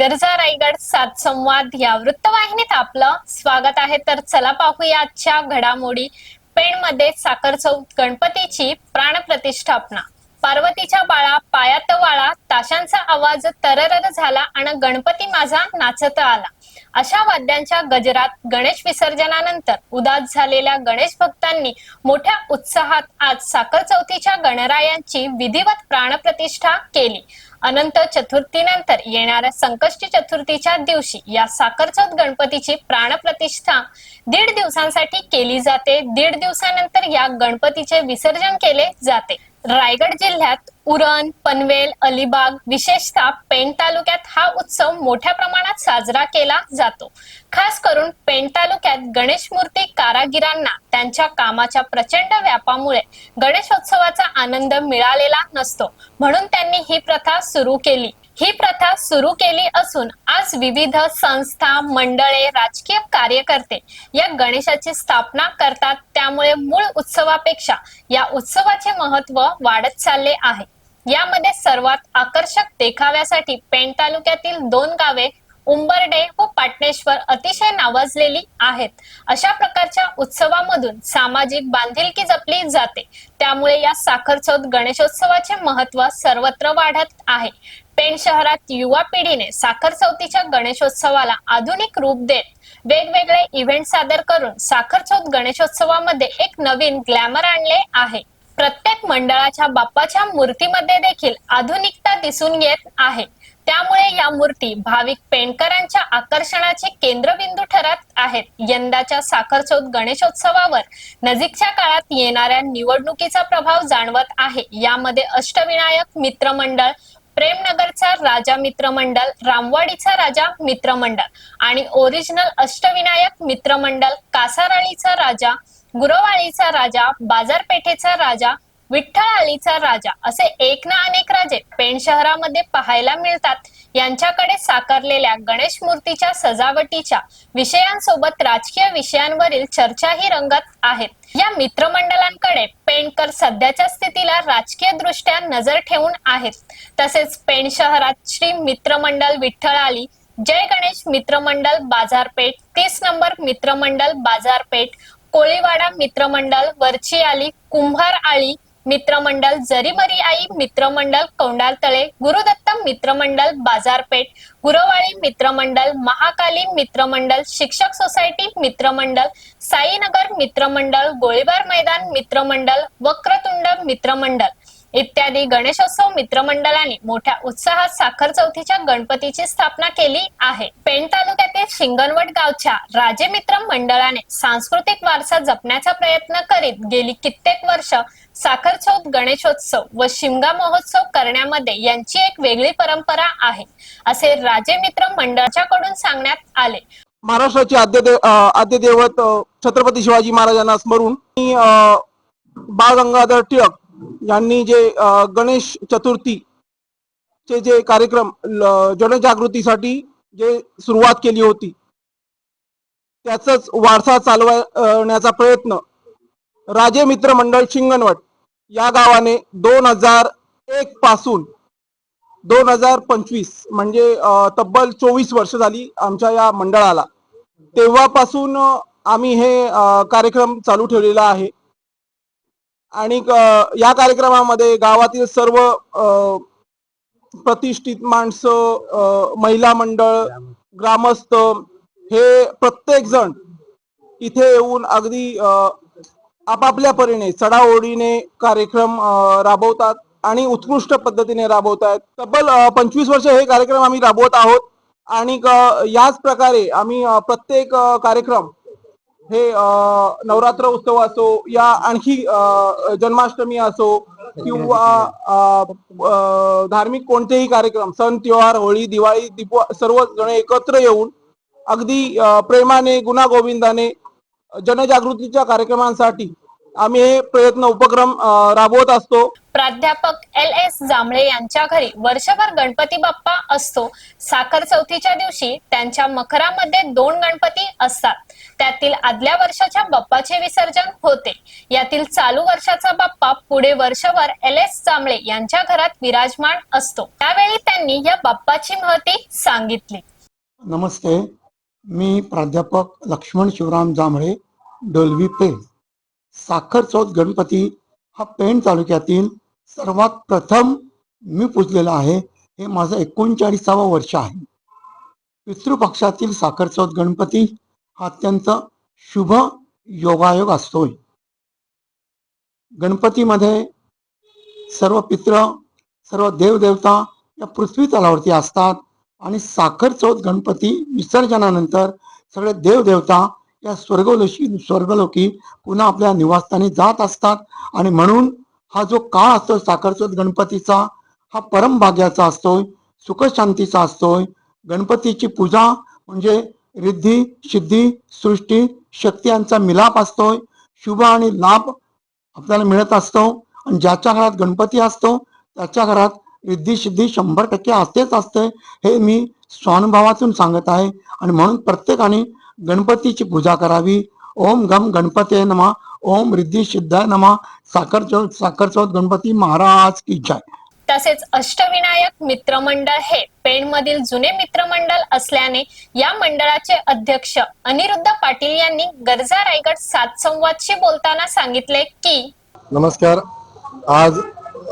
गरजा रायगड सात संवाद या वृत्तवाहिनीत आपलं स्वागत आहे. तर चला पाहूया आजच्या घडामोडी. पेणमध्ये साखर चौक गणपतीची प्राणप्रतिष्ठापना पार्वतीच्या बाळा पायात वाळा ताशांचा आवाज तररर झाला आणि गणपती माझा नाचत आला. अशा वाद्यांच्या गजरात गणेश विसर्जनानंतर उदास झालेल्या गणेश भक्तांनी मोठ्या उत्साहात आज साखर चौथीच्या गणरायांची विधिवत प्राणप्रतिष्ठा केली. अनंत चतुर्थीनंतर येणाऱ्या संकष्टी चतुर्थीच्या दिवशी या साखरचौथ गणपतीची प्राणप्रतिष्ठा दीड दिवसांसाठी केली जाते. दीड दिवसानंतर या गणपतीचे विसर्जन केले जाते. रायगड जिल्ह्यात उरण पनवेल अलिबाग विशेषतः पेण तालुक्यात हा उत्सव मोठ्या प्रमाणात साजरा केला जातो. खास करून पेण तालुक्यात गणेश मूर्ती कारागिरांना त्यांच्या कामाच्या प्रचंड व्यापामुळे गणेशोत्सवाचा आनंद मिळालेला नसतो. म्हणून त्यांनी ही प्रथा सुरू केली. ही प्रथा सुरू केली असून आज विविध संस्था मंडळे राजकीय कार्यकर्ते या गणेशाची स्थापना करतात. त्यामुळे मूळ उत्सवापेक्षा या उत्सवाचे महत्त्व वाढत चालले आहे. यामध्ये सर्वात आकर्षक देखाव्यासाठी पेण तालुक्यातील दोन गावे उंबरडे व पाटणेश्वर अतिशय नावाजलेली आहेत. अशा प्रकारच्या उत्सवामधून सामाजिक बांधिलकी जपली जाते. त्यामुळे या साखरचौथ गणेशोत्सवाचे महत्त्व सर्वत्र वाढत आहे. पेण शहरात युवा पिढीने साखर चौथीच्या गणेशोत्सवाला आधुनिक रूप देत वेगवेगळे इव्हेंट सादर करून साखर चौथ गणेशोत्सवामध्ये एक नवीन ग्लॅमर आणले आहे. प्रत्येक मंडळाच्या बाप्पाच्या मूर्तीमध्ये देखील आधुनिकता दिसून येत आहे. त्यामुळे या मूर्ती भाविक पेणकरांच्या आकर्षणाचे केंद्रबिंदू ठरत आहेत. यंदाच्या साखरचौथ गणेशोत्सवावर नजीकच्या काळात येणाऱ्या निवडणुकीचा प्रभाव जाणवत आहे. यामध्ये अष्टविनायक मित्रमंडळ प्रेमनगरचा राजा मित्रमंडळ रामवाडीचा राजा मित्रमंडळ आणि ओरिजिनल अष्टविनायक मित्रमंडळ कासाराळीचा राजा गुरवाळीचा राजा बाजारपेठेचा राजा विठ्ठळआळीचा राजा असे एक ना अनेक राजे पेण शहरामध्ये पाहायला मिळतात. यांच्याकडे साकारलेल्या गणेश मूर्तीच्या सजावटीच्या विषयांसोबत राजकीय विषयांवरील चर्चाही रंगत आहेत या मित्रमंडळांकडे पेणकर सध्याच्या स्थितीला राजकीय दृष्ट्या नजर ठेवून आहेत. तसेच पेण शहरात श्री मित्रमंडळ विठ्ठळाली जय गणेश मित्रमंडळ बाजारपेठ तीस नंबर मित्रमंडळ बाजारपेठ कोळीवाडा मित्रमंडळ वरची आली कुंभार आळी मित्रमंडळ जरीमरी आई मित्रमंडळ कौंडालतळे गुरुदत्त मित्रमंडळ बाजारपेठ गुरवाळी मित्रमंडळ महाकाली मित्रमंडळ शिक्षक सोसायटी मित्रमंडळ साईनगर मित्रमंडळ गोळीबार मैदान मित्रमंडळ वक्रतुंड मित्रमंडळ इत्यादी गणेशोत्सव मित्रमंडळाने मोठ्या उत्साहात साखर चौथीच्या गणपतीची स्थापना केली आहे. पेण तालुक्यातील शिंगणवट गावच्या राजे मित्र मंडळाने सांस्कृतिक वारसा जपण्याचा प्रयत्न करीत गेली कित्येक वर्ष साखर चौथ गणेशोत्सव व शिमगा महोत्सव करण्यामध्ये यांची एक वेगळी परंपरा आहे असे राजे मित्र मंडळाच्याकडून सांगण्यात आले. महाराष्ट्राचे आद्य देव दैवत छत्रपती शिवाजी महाराजांना स्मरून बाळ गंगाधर टिळक यांनी जे गणेश चतुर्थी चे जे कार्यक्रम जनजागृतीसाठी जे सुरुवात केली होती त्याचाच वारसा चालवण्याचा प्रयत्न राजे मित्र मंडळ शिंगणवट या गावाने दोन हजार एक पासून दोन हजार पंचवीस म्हणजे तब्बल चोवीस वर्ष झाली आमच्या या मंडळाला. तेव्हापासून आम्ही हे कार्यक्रम चालू ठेवलेला आहे. आणि या कार्यक्रमामध्ये गावातील सर्व प्रतिष्ठित माणसं महिला मंडळ ग्रामस्थ हे प्रत्येक जण इथे येऊन अगदी आपापल्या परीने चढाओढीने कार्यक्रम राबवतात आणि उत्कृष्ट पद्धतीने राबवत आहेत तब्बल पंचवीस वर्ष हे कार्यक्रम आम्ही राबवत आहोत. आणि याच प्रकारे आम्ही प्रत्येक कार्यक्रम हे अं, नवरात्र उत्सव असो या आणखी अं, जन्माष्टमी असो किंवा अं, धार्मिक कोणतेही कार्यक्रम सण त्योहार होळी दिवाळी दीप सर्व जण एकत्र येऊन अगदी प्रेमाने गुणा गोविंदाने जनजागृतीच्या कार्यक्रमांसाठी आम्ही हे प्रयत्न उपक्रम राबवत असतो. प्राध्यापक एल एस जांभळे यांच्या घरी वर्षभर गणपती बाप्पा असतो. साखर चौथीच्या दिवशी त्यांच्या मखरामध्ये दोन गणपती असतात. त्यातील आदल्या वर्षाच्या बाप्पाचे विसर्जन होते. यातील चालू वर्षाचा बाप्पा पुढे वर्षभर एल एस जांभळे यांच्या घरात विराजमान असतो. त्यावेळी त्यांनी या बाप्पाची महती सांगितली. नमस्ते. मी प्राध्यापक लक्ष्मण शिवराम जांभळे डोलवी पेण साखर चौथ गणपती हा पेण तालुक्यातील सर्वात प्रथम मी पुजलेला आहे. हे माझं एकोणचाळीसावं वर्ष आहे. पितृपक्षातील साखर चौथ गणपती हा अत्यंत शुभ योगायोग असतोय. गणपतीमध्ये सर्व पित्र सर्व देवदेवता या पृथ्वी तलावरती असतात आणि साखर चौथ गणपती विसर्जनानंतर सगळे देवदेवता त्या स्वर्गलोशी स्वर्गलोकी पुन्हा आपल्या निवासस्थानी जात असतात. आणि म्हणून हा जो काळ असतो साखर गणपतीचा हा परमभाग्याचा असतोय सुखशांतीचा असतोय. गणपतीची पूजा म्हणजे रिद्धी सिद्धी सृष्टी शक्ती यांचा मिलाप असतोय. शुभ आणि लाभ आपल्याला मिळत असतो. आणि ज्याच्या घरात गणपती असतो त्याच्या घरात रिद्धी सिद्धी शंभर टक्के असतेच असते हे मी स्वानुभवातून सांगत आहे. आणि म्हणून प्रत्येकाने गणपतीची पूजा करावी. ओम गम गणपते नमा. ओम रिद्धी सिद्धाय नमा. साखर चौथ साखर चौथ गणपती महाराज की जय. तसेच अष्टविनायक मित्रमंडळ हे पेणमधील जुने मित्रमंडळ असल्याने या मंडळाचे अध्यक्ष अनिरुद्ध पाटील यांनी गरजा रायगड सात संवादशी बोलताना सांगितले की नमस्कार. आज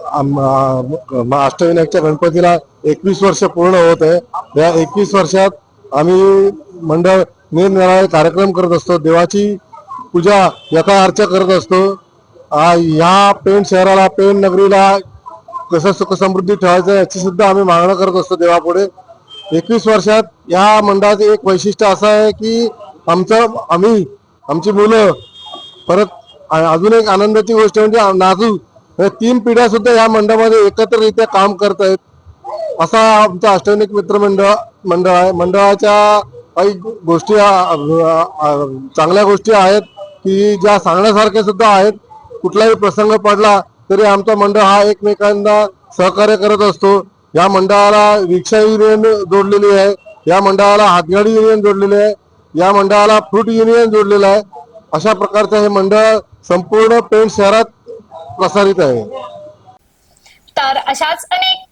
आम- अष्टविनायकच्या गणपतीला एकवीस वर्ष पूर्ण होत आहे. या एकवीस वर्षात आम्ही मंडळ निरनिराळे कार्यक्रम करत असतो. देवाची पूजा यथा अर्चा करत असतो. ह्या पेण शहराला पेण नगरीला कसं सुख समृद्धी ठेवायचं याची सुद्धा आम्ही मागणं करत असतो देवापुढे. एकवीस वर्षात या मंडळाचं एक वैशिष्ट्य असं आहे की आमचं आम्ही आमची मुलं परत अजून एक आनंदाची गोष्ट म्हणजे नाजू तीन पिढ्या सुद्धा या मंडळामध्ये एकत्ररित्या काम करत आहेत असा आमचा अष्टवनिक मित्रमंडळ मंडळ मंडळ आहे. मंडळाच्या काही गोष्टी चांगल्या गोष्टी आहेत की ज्या सांगण्यासारख्या सुद्धा आहेत. कुठलाही प्रसंग पडला तरी आमचा मंडळ हा एकमेकांना सहकार्य करत असतो. या मंडळाला रिक्षा युनियन जोडलेली आहे. या मंडळाला हातगाडी युनियन जोडलेली आहे. या मंडळाला फ्रूट युनियन जोडलेलं आहे. अशा प्रकारचं हे मंडळ संपूर्ण पेण शहरात प्रसारित आहे. तर अशाच अनेक